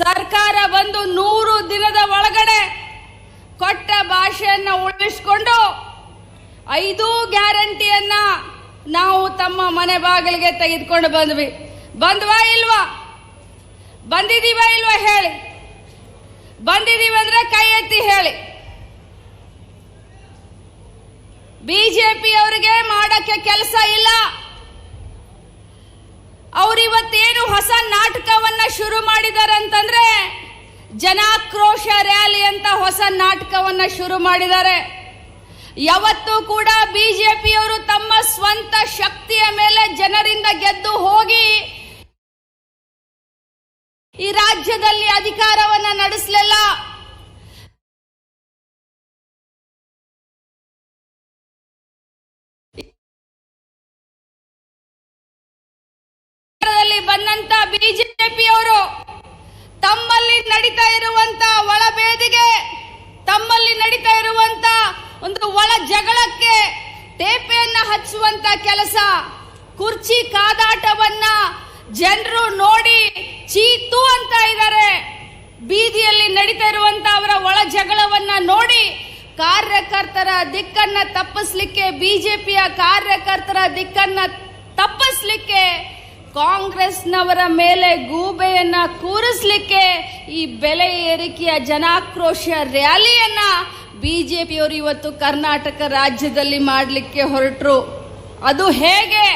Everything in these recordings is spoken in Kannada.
ಸರ್ಕಾರ ಬಂದು ನೂರು ದಿನದ ಒಳಗಡೆ ಕೊಟ್ಟ ಭಾಷೆಯನ್ನು ಉಳಿಸ್ಕೊಂಡು ಐದು ಗ್ಯಾರಂಟಿಯನ್ನ ನಾವು ತಮ್ಮ ಮನೆ ಬಾಗಿಲಿಗೆ ತೆಗೆದುಕೊಂಡು ಬಂದ್ವಿ. ಬಂದ್ವಾ ಇಲ್ವಾ? ಬಂದಿದೀವ ಇಲ್ವಾ ಹೇಳಿ? ಬಂದಿದೀವಿ ಅಂದ್ರೆ ಕೈ ಎತ್ತಿ ಹೇಳಿ. ಬಿಜೆಪಿ ಅವರಿಗೆ ಮಾಡಕ್ಕೆ ಕೆಲಸ ಇಲ್ಲ. ಅವರಿವತ್ತೇನು ಹೊಸ ನಾಟಕವನ್ನ ಶುರು ಮಾಡಿದ್ದಾರೆ ಅಂತಂದ್ರೆ ಜನಾಕ್ರೋಶ ರ್ಯಾಲಿ ಅಂತ ಹೊಸ ನಾಟಕವನ್ನ ಶುರು ಮಾಡಿದ್ದಾರೆ. ಯಾವತ್ತೂ ಕೂಡ ಬಿಜೆಪಿಯವರು ತಮ್ಮ ಸ್ವಂತ ಶಕ್ತಿಯ ಮೇಲೆ ಜನರಿಂದ ಗೆದ್ದು ಹೋಗಿ ಈ ರಾಜ್ಯದಲ್ಲಿ ಅಧಿಕಾರವನ್ನ ನಡೆಸಲಿಲ್ಲ. ಬಂದಂತ ಬಿಜೆಪಿಯವರು ತಮ್ಮಲ್ಲಿ ನಡೀತಾ ಇರುವಂತ ಒಳಬೇದಿಗೆ ತಮ್ಮಲ್ಲಿ ನಡೀತಾ ಇರುವಂತ ಒಂದು ಒಳ ಜಗಳಕ್ಕೆ ತೇಪೆಯನ್ನ ಹಚ್ಚುವಂತ ಕೆಲಸ, ಕುರ್ಚಿ ಕಾದಾಟವನ್ನ ಜನರು ನೋಡಿ ಚೀತು ಅಂತ ಇದ್ದಾರೆ. ಬೀದಿಯಲ್ಲಿ ನಡೀತಾ ಇರುವಂತ ಅವರ ಒಳ ಜಗಳವನ್ನ ನೋಡಿ ಕಾರ್ಯಕರ್ತರ ದಿಕ್ಕನ್ನ ತಪ್ಪಿಸ್ಲಿಕ್ಕೆ, ಬಿಜೆಪಿಯ ಕಾರ್ಯಕರ್ತರ ದಿಕ್ಕನ್ನ ತಪ್ಪಿಸ್ಲಿಕ್ಕೆ ಕಾಂಗ್ರೆಸ್ನವರ ಮೇಲೆ ಗೂಬೆಯನ್ನ ಕೂರಿಸ್ಲಿಕ್ಕೆ ಈ ಬೆಲೆ ಏರಿಕೆಯ ಜನಾಕ್ರೋಶ ರ್ಯಾಲಿಯನ್ನ ಬಿಜೆಪಿಯವರು ಇವತ್ತು ಕರ್ನಾಟಕ ರಾಜ್ಯದಲ್ಲಿ ಮಾಡಲಿಕ್ಕೆ ಹೊರಟರು. ಅದು ಹೇಗೆ?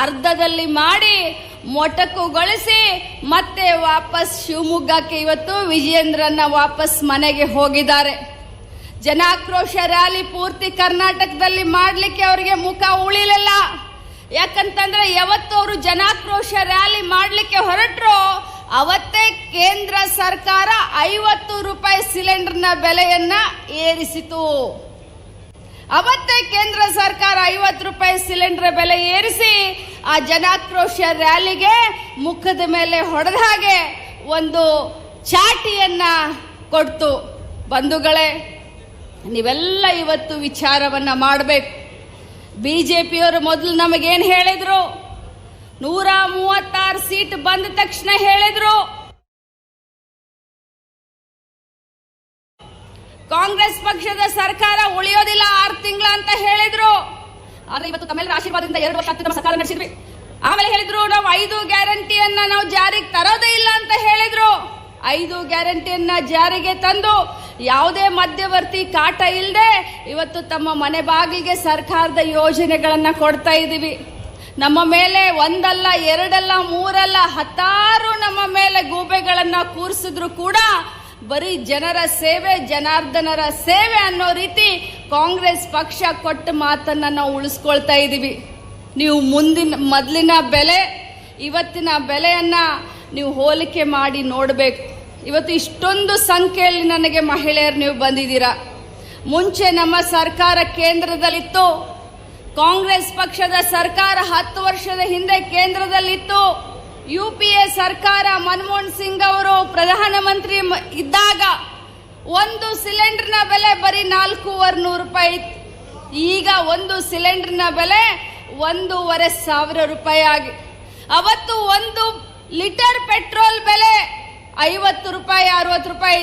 ಅರ್ಧದಲ್ಲಿ ಮಾಡಿ ಮೊಟಕುಗೊಳಿಸಿ ಮತ್ತೆ ವಾಪಸ್ ಶಿವಮೊಗ್ಗಕ್ಕೆ ಇವತ್ತು ವಿಜಯೇಂದ್ರನ್ನ ವಾಪಸ್ ಮನೆಗೆ ಹೋಗಿದ್ದಾರೆ. ಜನಾಕ್ರೋಶ ರ್ಯಾಲಿ ಪೂರ್ತಿ ಕರ್ನಾಟಕದಲ್ಲಿ ಮಾಡಲಿಕ್ಕೆ ಅವರಿಗೆ ಮುಖ ಉಳಿಲಿಲ್ಲ. ಯಾಕಂತಂದ್ರೆ ಯಾವತ್ತು ಅವರು ಜನಾಕ್ರೋಶ ರ್ಯಾಲಿ ಮಾಡಲಿಕ್ಕೆ ಹೊರಟ್ರು, ಅವತ್ತೇ ಕೇಂದ್ರ ಸರ್ಕಾರ ಐವತ್ತು ರೂಪಾಯಿ ಸಿಲಿಂಡರ್ನ ಬೆಲೆಯನ್ನ ಏರಿಸಿತು. ಅವತ್ತೇ ಕೇಂದ್ರ ಸರ್ಕಾರ ಐವತ್ತು ರೂಪಾಯಿ ಸಿಲಿಂಡರ್ ಬೆಲೆ ಏರಿಸಿ, ಆ ಜನಾಕ್ರೋಶ ರ್ಯಾಲಿಗೆ ಮುಖದ ಮೇಲೆ ಹೊಡೆದ ಹಾಗೆ ಒಂದು ಚಾಟಿಯನ್ನ ಕೊಡ್ತು. ಬಂಧುಗಳೇ, ನೀವೆಲ್ಲ ಇವತ್ತು ವಿಚಾರವನ್ನ ಮಾಡಬೇಕು. ಬಿಜೆಪಿಯವರು ಮೊದಲು ನಮಗೇನು ಹೇಳಿದ್ರು? ನೂರ ಮೂವತ್ತಾರು ಸೀಟ್ ಬಂದ ತಕ್ಷಣ ಹೇಳಿದ್ರು. ಕಾಂಗ್ರೆಸ್ ಪಕ್ಷದ ಸರ್ಕಾರ ಉಳಿಯೋದಿಲ್ಲ ಆರು ತಿಂಗಳ ಅಂತ ಹೇಳಿದ್ರು. ಆದ್ರೆ ಇವತ್ತು ತಮ್ಮೆಲ್ಲರ ಆಶೀರ್ವಾದದಿಂದ ಎರಡು ವರ್ಷ ನಮ್ಮ ಸರ್ಕಾರ ನಡೆಸಿದ್ವಿ. ಆಮೇಲೆ ಹೇಳಿದ್ರು, ನಾವು ಐದು ಗ್ಯಾರಂಟಿಯನ್ನ ನಾವು ಜಾರಿಗೆ ತರೋದೇ ಇಲ್ಲ ಅಂತ ಹೇಳಿದ್ರು. ಐದು ಗ್ಯಾರಂಟಿಯನ್ನ ಜಾರಿಗೆ ತಂದು ಯಾವುದೇ ಮಧ್ಯವರ್ತಿ ಕಾಟ ಇಲ್ಲದೆ ಇವತ್ತು ತಮ್ಮ ಮನೆ ಬಾಗಿಲಿಗೆ ಸರ್ಕಾರದ ಯೋಜನೆಗಳನ್ನು ಕೊಡ್ತಾ ಇದ್ದೀವಿ. ನಮ್ಮ ಮೇಲೆ ಒಂದಲ್ಲ, ಎರಡಲ್ಲ, ಮೂರಲ್ಲ, ಹತ್ತಾರು ನಮ್ಮ ಮೇಲೆ ಗೂಬೆಗಳನ್ನು ಕೂರಿಸಿದ್ರು ಕೂಡ ಬರೀ ಜನರ ಸೇವೆ, ಜನಾರ್ದನರ ಸೇವೆ ಅನ್ನೋ ರೀತಿ ಕಾಂಗ್ರೆಸ್ ಪಕ್ಷ ಕೊಟ್ಟ ಮಾತನ್ನ ನಾವು ಉಳಿಸ್ಕೊಳ್ತಾ ಇದ್ದೀವಿ. ನೀವು ಮುಂದಿನ, ಮೊದಲಿನ ಬೆಲೆ, ಇವತ್ತಿನ ಬೆಲೆಯನ್ನ ನೀವು ಹೋಲಿಕೆ ಮಾಡಿ ನೋಡಬೇಕು. ಇವತ್ತು ಇಷ್ಟೊಂದು ಸಂಖ್ಯೆಯಲ್ಲಿ ನನಗೆ ಮಹಿಳೆಯರು ನೀವು ಬಂದಿದ್ದೀರಾ. ಮುಂಚೆ ನಮ್ಮ ಸರ್ಕಾರ ಕೇಂದ್ರದಲ್ಲಿತ್ತು. ಕಾಂಗ್ರೆಸ್ ಪಕ್ಷದ ಸರ್ಕಾರ ಹತ್ತು ವರ್ಷದ ಹಿಂದೆ ಕೇಂದ್ರದಲ್ಲಿತ್ತು. ಯು ಪಿ ಎ ಸರ್ಕಾರ ಮನಮೋಹನ್ ಸಿಂಗ್ ಅವರು ಪ್ರಧಾನಮಂತ್ರಿ ಇದ್ದಾಗ ಒಂದು ಸಿಲಿಂಡರ್ನ ಬೆಲೆ ಬರೀ ನಾಲ್ಕೂವರೆ ನೂರು ರೂಪಾಯಿ ಇತ್ತು. ಈಗ ಒಂದು ಸಿಲಿಂಡರ್ನ ಬೆಲೆ ಒಂದೂವರೆ ಸಾವಿರ ರೂಪಾಯಿ ಆಗಿ ಅವತ್ತು ಒಂದು ಲೀಟರ್ ಪೆಟ್ರೋಲ್ ಬೆಲೆ ಐವತ್ತು ರೂಪಾಯಿ, ಅರವತ್ತು ರೂಪಾಯಿ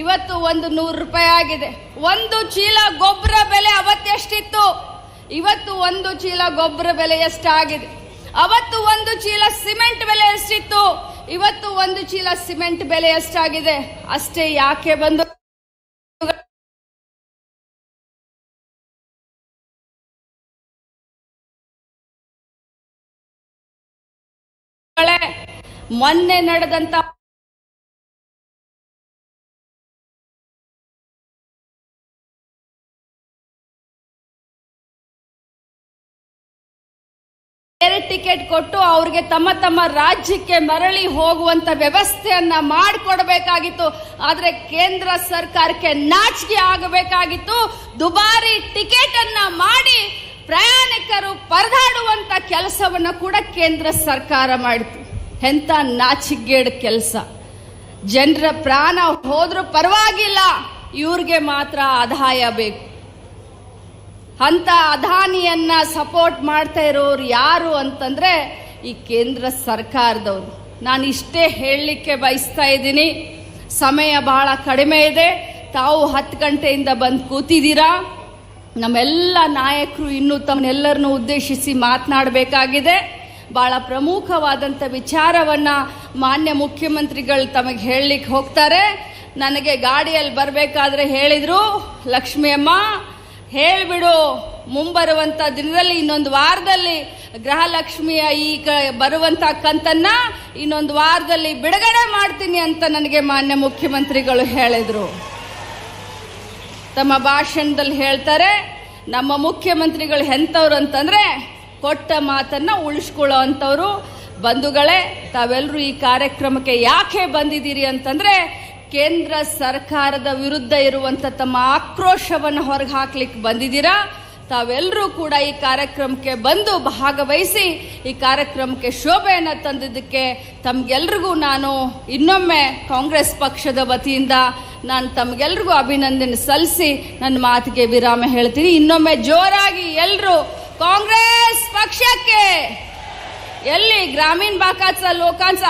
ಇವತ್ತು ಒಂದು ನೂರು ರೂಪಾಯಿ ಆಗಿದೆ. ಒಂದು ಚೀಲ ಗೊಬ್ಬರ ಬೆಲೆ ಅವತ್ತೆಷ್ಟಿತ್ತು? ಇವತ್ತು ಒಂದು ಚೀಲ ಗೊಬ್ಬರ ಬೆಲೆ ಎಷ್ಟಾಗಿದೆ? ಅವತ್ತು ಒಂದು ಚೀಲ ಸಿಮೆಂಟ್ ಬೆಲೆ ಎಷ್ಟಿತ್ತು? ಇವತ್ತು ಒಂದು ಚೀಲ ಸಿಮೆಂಟ್ ಬೆಲೆ ಎಷ್ಟಾಗಿದೆ? ಅಷ್ಟೇ ಯಾಕೆ ಬಂದು ಮೊನ್ನೆ ನಡೆದಂತ ಬೇರೆ ಟಿಕೆಟ್ ಕೊಟ್ಟು ಅವ್ರಿಗೆ ತಮ್ಮ ತಮ್ಮ ರಾಜ್ಯಕ್ಕೆ ಮರಳಿ ಹೋಗುವಂತ ವ್ಯವಸ್ಥೆಯನ್ನ ಮಾಡಿಕೊಡ್ಬೇಕಾಗಿತ್ತು. ಆದ್ರೆ ಕೇಂದ್ರ ಸರ್ಕಾರಕ್ಕೆ ನಾಚಿಕೆ ಆಗಬೇಕಾಗಿತ್ತು. ದುಬಾರಿ ಟಿಕೆಟ್ ಅನ್ನ ಮಾಡಿ ಪ್ರಯಾಣಿಕರು ಪರದಾಡುವಂತ ಕೆಲಸವನ್ನ ಕೂಡ ಕೇಂದ್ರ ಸರ್ಕಾರ ಮಾಡಿತು ಎಂತ ನಾಚಿಗೇಡ್ ಕೆಲಸ. ಜನರ ಪ್ರಾಣ ಹೋದ್ರೂ ಪರವಾಗಿಲ್ಲ. ಇವ್ರಿಗೆ ಮಾತ್ರ ಆದಾಯ ಬೇಕು. ಅಂತ ಅದಾನಿಯನ್ನ ಸಪೋರ್ಟ್ ಮಾಡ್ತಾ ಇರೋರು ಯಾರು ಅಂತಂದ್ರೆ ಈ ಕೇಂದ್ರ ಸರ್ಕಾರದವರು. ನಾನು ಇಷ್ಟೇ ಹೇಳಲಿಕ್ಕೆ ಬಯಸ್ತಾ ಇದ್ದೀನಿ. ಸಮಯ ಬಹಳ ಕಡಿಮೆ ಇದೆ. ತಾವು ಹತ್ತು ಗಂಟೆಯಿಂದ ಬಂದು ಕೂತಿದ್ದೀರಾ? ನಮ್ಮೆಲ್ಲ ನಾಯಕರು ಇನ್ನೂ ತಮ್ಮನ್ನೆಲ್ಲರನ್ನೂ ಉದ್ದೇಶಿಸಿ ಮಾತನಾಡಬೇಕಾಗಿದೆ. ಬಹಳ ಪ್ರಮುಖವಾದಂಥ ವಿಚಾರವನ್ನು ಮಾನ್ಯ ಮುಖ್ಯಮಂತ್ರಿಗಳು ತಮಗೆ ಹೇಳಲಿಕ್ಕೆ ಹೋಗ್ತಾರೆ. ನನಗೆ ಗಾಡಿಯಲ್ಲಿ ಬರಬೇಕಾದ್ರೆ ಹೇಳಿದರು, ಲಕ್ಷ್ಮಿ ಅಮ್ಮ ಹೇಳ್ಬಿಡು ಮುಂಬರುವಂಥ ದಿನದಲ್ಲಿ, ಇನ್ನೊಂದು ವಾರದಲ್ಲಿ ಗೃಹಲಕ್ಷ್ಮಿಯ ಈ ಕ, ಬರುವಂತ ಕಂತನ್ನ ಇನ್ನೊಂದು ವಾರದಲ್ಲಿ ಬಿಡುಗಡೆ ಮಾಡ್ತೀನಿ ಅಂತ ನನಗೆ ಮಾನ್ಯ ಮುಖ್ಯಮಂತ್ರಿಗಳು ಹೇಳಿದರು. ತಮ್ಮ ಭಾಷಣದಲ್ಲಿ ಹೇಳ್ತಾರೆ, ನಮ್ಮ ಮುಖ್ಯಮಂತ್ರಿಗಳು ಎಂಥವ್ರು ಅಂತಂದ್ರೆ ಕೊಟ್ಟ ಮಾತನ್ನ ಉಳಿಸ್ಕೊಳ್ಳೋ ಅಂಥವ್ರು. ಬಂಧುಗಳೇ ತಾವೆಲ್ಲರೂ ಈ ಕಾರ್ಯಕ್ರಮಕ್ಕೆ ಯಾಕೆ ಬಂದಿದ್ದೀರಿ ಅಂತಂದ್ರೆ ಕೇಂದ್ರ ಸರ್ಕಾರದ ವಿರುದ್ಧ ಇರುವಂತ ತಮ್ಮ ಆಕ್ರೋಶವನ್ನು ಹೊರಗೆ ಹಾಕ್ಲಿಕ್ಕೆ ಬಂದಿದ್ದೀರಾ? ತಾವೆಲ್ಲರೂ ಕೂಡ ಈ ಕಾರ್ಯಕ್ರಮಕ್ಕೆ ಬಂದು ಭಾಗವಹಿಸಿ, ಈ ಕಾರ್ಯಕ್ರಮಕ್ಕೆ ಶೋಭೆಯನ್ನು ತಂದಿದ್ದಕ್ಕೆ ತಮ್ಗೆಲ್ರಿಗೂ ನಾನು ಇನ್ನೊಮ್ಮೆ ಕಾಂಗ್ರೆಸ್ ಪಕ್ಷದ ವತಿಯಿಂದ ನಾನು ತಮ್ಗೆಲ್ರಿಗೂ ಅಭಿನಂದನೆ ಸಲ್ಲಿಸಿ ನನ್ನ ಮಾತಿಗೆ ವಿರಾಮ ಹೇಳ್ತೀನಿ. ಇನ್ನೊಮ್ಮೆ ಜೋರಾಗಿ ಎಲ್ಲರೂ ಕಾಂಗ್ರೆಸ್ ಪಕ್ಷಕ್ಕೆ! ಎಲ್ಲಿ ಗ್ರಾಮೀಣ ಭಾಗದ ಲೋಕಾಂಶ